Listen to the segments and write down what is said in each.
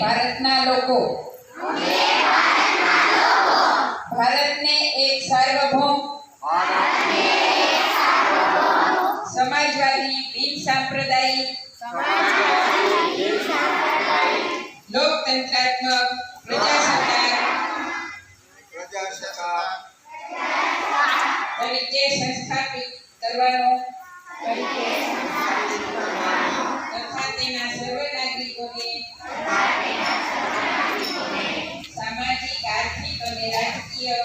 ભારતનું લોકો. ભારતને એક સાર્વભૌમ સમાજવાદી બિન સાંપ્રદાયિક. લોકતંત્રાત્મક પ્રજાસત્તાક. તરીકે સંસ્થાપિત કરવાનો. તથા તેના સર્વ નાગરિકોને સામાજિક, આર્થિક અને રાજકીય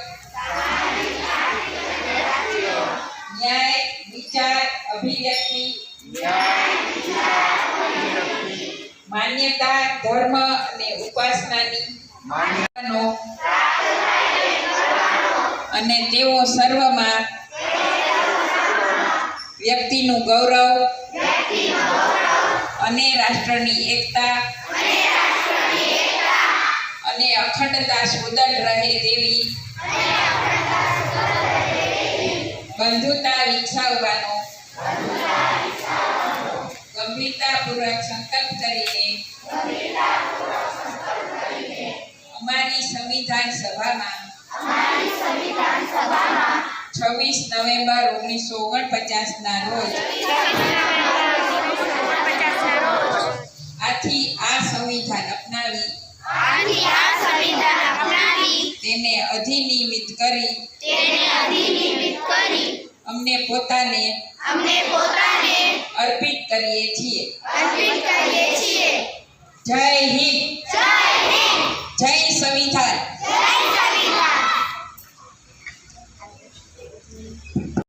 માન્યતા, ધર્મ અને ઉપાસનાની અને તેઓ સર્વમાં વ્યક્તિનું ગૌરવ અને રાષ્ટ્રની એકતા અને અખંડતા સુદૃઢ રહે તેવી બંધુતા વિકસાવવાનો ગંભીરતાપૂર્વક સંકલ્પ કરીને અમારી સંવિધાન સભામાં છવ્વીસ નવેમ્બર ઓગણીસો ઓગણપચાસ ના રોજ આથી આ સંવિધાન અપનાવી આથી આ સંવિધાન અપનાવી તેને અધિનિયમિત કરી તેને અધિનિયમિત કરી અમને પોતાને અમને પોતાને અર્પિત કરીએ છીએ. અર્પિત કરીએ છીએ. જય હિન્દ. જય હિન્દ. જય સંવિધાન. જય સંવિધાન.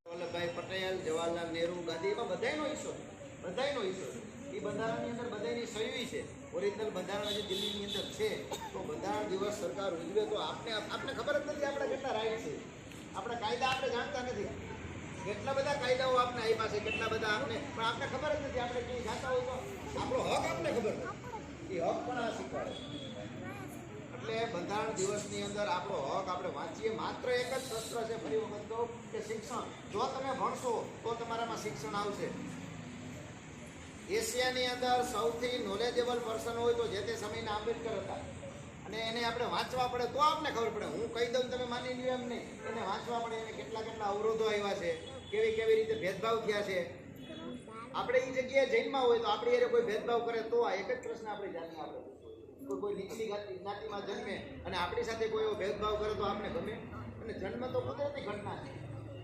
વલ્લભભાઈ પટેલ જવાહરલાલ નહેરુ ગાંધી એમાં બધાયનો હિસ્સો છે. બધાયનો હિસ્સો છે. એ બંધારણની અંદર બધાયની સહી છે. ઓરિજિનલ બંધારણ જે દિલ્હીની અંદર છે. તો બંધારણ દિવસ સરકાર ઉજવે તો આપણે આપણે ખબર જ નથી આપણે કેટલા રાઈટ છે. આપણા કાયદા આપણે જાણતા નથી. કેટલા બધા કાયદાઓ આપણે આપ્યા છે, કેટલા બધા આપણે પણ આપણે ખબર જ નથી આપણે ક્યાંય જાતા હોય તો. આપણો હક આપણે ખબર એ હક પણ આ શીખવાડે એટલે બંધારણ દિવસની અંદર આપણો હક આપણે વાંચીએ. માત્ર એક જ શસ્ત્ર છે ફરી વખત કહું કે શિક્ષણ. જો તમે ભણશો તો તમારામાં શિક્ષણ આવશે. એશિયાની અંદર સૌથી નોલેજેબલ પર્સન હોય તો જે તે સમયના આંબેડકર હતા. અને એને આપણે વાંચવા પડે તો આપને ખબર પડે. હું કહી દઉં તમે માની લ્યો એમ નહીં. એને વાંચવા પડે એને કેટલા કેટલા અવરોધો આવ્યા છે, કેવી કેવી રીતે ભેદભાવ થયા છે. આપણે એ જગ્યાએ જૈનમાં હોય તો આપણે એને કોઈ ભેદભાવ કરે તો આ એક જ પ્રશ્ન આપણે જાણીએ આપણે કોઈ નીચલી જ્ઞાતિ જ્ઞાતિમાં જન્મે અને આપણી સાથે કોઈ એવો ભેદભાવ કરે તો આપણે ગમે. અને જન્મ તો કુદરતી ઘટના છે.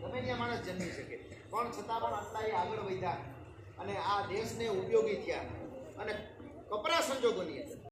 ગમે ત્યાં માણસ જન્મી શકે. પણ છતાં પણ આટલા એ આગળ વધ્યા અને આ દેશને ઉપયોગી થયા અને કપરા સંજોગોની અંદર